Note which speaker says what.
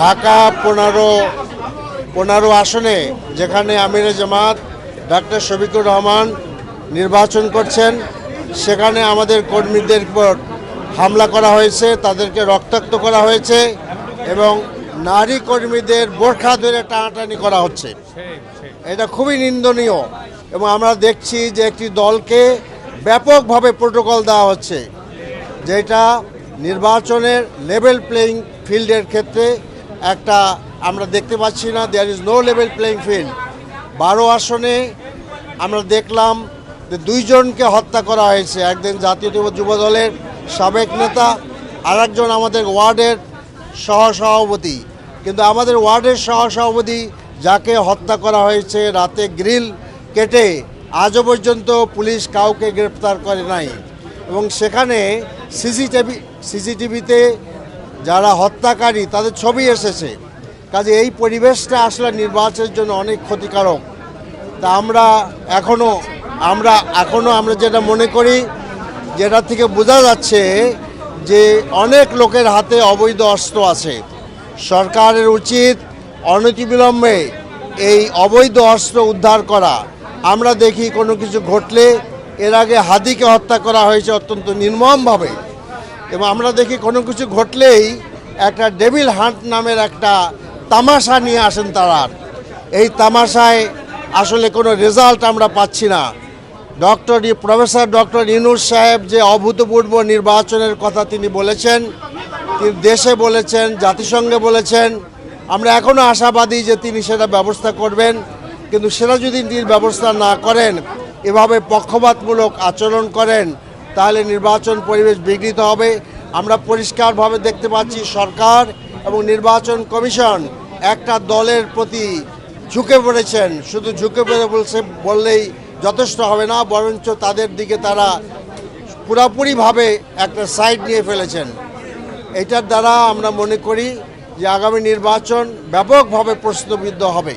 Speaker 1: ঢাকা পনেরো পনেরো আসনে যেখানে আমিরে জামাত, ডাক্তার শফিকুর রহমান নির্বাচন করছেন, সেখানে আমাদের কর্মীদের উপর হামলা করা হয়েছে, তাদেরকে রক্তাক্ত করা হয়েছে এবং নারী কর্মীদের বোরখা ধরে টানাটানি করা হচ্ছে। এটা খুবই নিন্দনীয় এবং আমরা দেখছি যে একটি দলকে ব্যাপকভাবে প্রোটোকল দেওয়া হচ্ছে, যেটা নির্বাচনের লেভেল প্লেয়িং ফিল্ডের ক্ষেত্রে একটা আমরা দেখতে পাচ্ছি না there is no level playing field বারো আসনে আমরা দেখলাম যে দুইজনকে হত্যা করা হয়েছে, একজন জাতীয় যুব দলের সাবেক নেতা আর একজন আমাদের ওয়ার্ডের সহসভাপতি। কিন্তু আমাদের ওয়ার্ডের সহসভাপতি যাকে হত্যা করা হয়েছে, রাতে গ্রিল কেটে আজও পর্যন্ত পুলিশ কাউকে গ্রেপ্তার করে নাই। এবং সেখানে সিসিটিভি সিসিটিভিতে যারা হত্যাকারী, তাদের ছবি এসেছে। কাজে এই পরিবেশটা আসলে নির্বাচনের জন্য অনেক ক্ষতিকারক। তা আমরা এখনও আমরা এখনও আমরা যেটা মনে করি, যেটা থেকে বোঝা যাচ্ছে যে অনেক লোকের হাতে অবৈধ অস্ত্র আছে। সরকারের উচিত অনতিবিলম্বে এই অবৈধ অস্ত্র উদ্ধার করা। আমরা দেখি কোনো কিছু ঘটলে এর আগে হাদিকে হত্যা করা হয়েছে অত্যন্ত নির্মমভাবে। এবং আমরা দেখি কোনো কিছু ঘটলেই একটা ডেভিল হান্ট নামের একটা তামাশা নিয়ে আসেন তারা। এই তামাশায় আসলে কোনো রেজাল্ট আমরা পাচ্ছি না। ডক্টর প্রফেসর ডক্টর ইনুস সাহেব যে অভূতপূর্ব নির্বাচনের কথা তিনি বলেছেন, তিনি দেশে বলেছেন, জাতিসংঘে বলেছেন, আমরা এখনও আশাবাদী যে তিনি সেটা ব্যবস্থা করবেন। কিন্তু সেটা যদি তিনি ব্যবস্থা না করেন, এভাবে পক্ষপাতমূলক আচরণ করেন তাহলে নির্বাচন পরিবেশ বিঘ্নিত হবে। আমরা পরিষ্কারভাবে দেখতে পাচ্ছি সরকার এবং নির্বাচন কমিশন একটা দলের প্রতি ঝুঁকে পড়েছেন। শুধু ঝুঁকে পড়ে বলছে, বললেই যথেষ্ট হবে না, বরঞ্চ তাদের দিকে তারা পুরাপুরিভাবে একটা সাইড নিয়ে ফেলেছেন। এটার দ্বারা আমরা মনে করি যে আগামী নির্বাচন ব্যাপকভাবে প্রশ্নবিদ্ধ হবে।